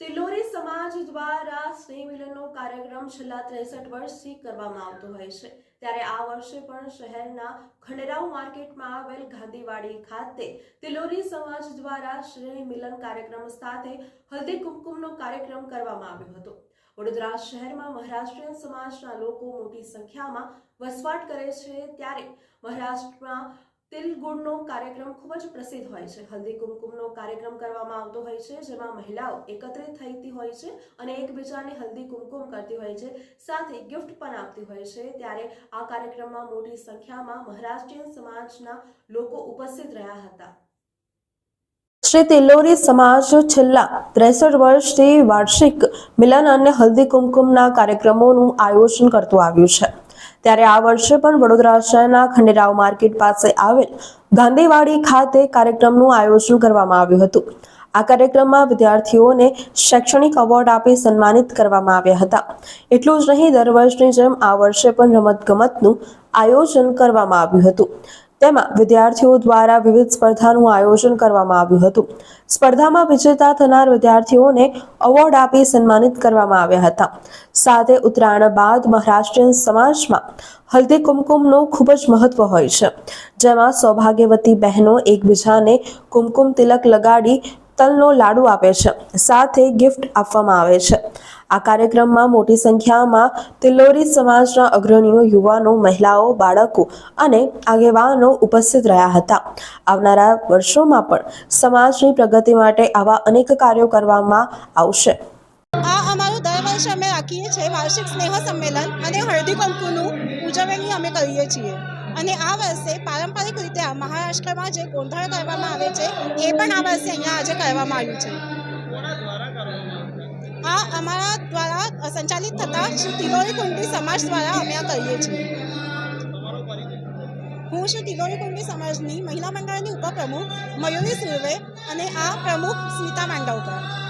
તિલોરી સમાજ દ્વારા સ્નેહ મિલનનો કાર્યક્રમ છેલ્લા ત્રેસઠ વર્ષથી કરવામાં આવતો હોય છે. ત્યારે આ વર્ષે પણ શહેરના ખંડેરાવ માર્કેટમાં આવેલ ગાંધીવાડી ખાતે તિલોરી સમાજ દ્વારા સ્નેહ મિલન કાર્યક્રમ સાથે હલ્દી કુમકુમનો કાર્યક્રમ કરવામાં આવ્યો હતો. વડોદરા શહેરમાં મહારાષ્ટ્રીયન સમાજના લોકો મોટી સંખ્યામાં વસવાટ કરે છે ત્યારે મહારાષ્ટ્રમાં તિલ ગુળનો કાર્યક્રમ ખૂબ જ પ્રસિદ્ધ હોય છે. હલ્દી કુમકુમનો કાર્યક્રમ કરવામાં આવતો હોય છે, જેમાં મહિલાઓ એકત્રિત થઈતી હોય છે અને એકબીજાને હલ્દી કુમકુમ કરતી હોય છે, સાથે ગિફ્ટ પણ આપતી હોય છે. ત્યારે આ કાર્યક્રમમાં મોટી સંખ્યામાં મહારાષ્ટ્રીયન સમાજના લોકો ઉપસ્થિત રહ્યા હતા. શ્રી તિલોરી સમાજ છેલ્લા ત્રેસઠ વર્ષથી વાર્ષિક મિલન અને હલ્દી કુમકુમના કાર્યક્રમોનું આયોજન કરતું આવ્યું છે. ત્યારે આ વર્ષે પણ વડોદરા શહેરના ખંડેરાવ માર્કેટ પાસે આવેલ ગાંધીવાડી ખાતે કાર્યક્રમનું આયોજન કરવામાં આવ્યું હતું. આ કાર્યક્રમમાં વિદ્યાર્થીઓને શૈક્ષણિક એવોર્ડ આપી સન્માનિત કરવામાં આવ્યા હતા. એટલું જ નહીં, દર વર્ષની જેમ આ વર્ષે પણ રમતગમતનું આયોજન કરવામાં આવ્યું હતું. તેમાં વિદ્યાર્થીઓ દ્વારા વિવિધ સ્પર્ધાનું આયોજન કરવામાં આવ્યું હતું. સ્પર્ધામાં વિજેતા થનાર વિદ્યાર્થીઓને એવોર્ડ આપી સન્માનિત કરવામાં આવ્યા હતા. સાથે ઉત્તરાયણ બાદ મહારાષ્ટ્રીયન સમાજમાં હલ્દી કુમકુમનું ખૂબ જ મહત્વ હોય છે. જેમાં સૌભાગ્યવતી બહેનો એકબીજાને કુમકુમ તિલક લગાડી તલનો લાડુ આપે છે. સાથે ગિફ્ટ આપવામાં આવે છે. આ કાર્યક્રમમાં મોટી સંખ્યામાં તિલોરી સમાજના અગ્રણીઓ, યુવાનો, મહિલાઓ, બાળકો અને આગેવાનો ઉપસ્થિત રહ્યા હતા. આવનારા વર્ષોમાં પણ સમાજની પ્રગતિ માટે આવા અનેક કાર્યો કરવામાં આવશે. અમે રાખીએ છીએ વાર્ષિક સ્નેહ સંમેલન અને હળદી કંકુનું ઉજવણી અમે કરીએ છીએ. અને આ વર્ષે પારંપરિક રીતે મહારાષ્ટ્રમાં જે ગોંધળ કરવામાં આવે છે, એ પણ આ વર્ષે અહીંયા આજે કરવામાં આવ્યું છે. આ અમારા દ્વારા સંચાલિત થતા તિલોરી કુંડી સમાજ દ્વારા અમે આ કરીએ છીએ. હું શ્રી તિલોરી કુંડી સમાજની મહિલા મંડળની ઉપપ્રમુખ મયુરી સુર્વે અને આ પ્રમુખ સ્મિતા માંડવકર.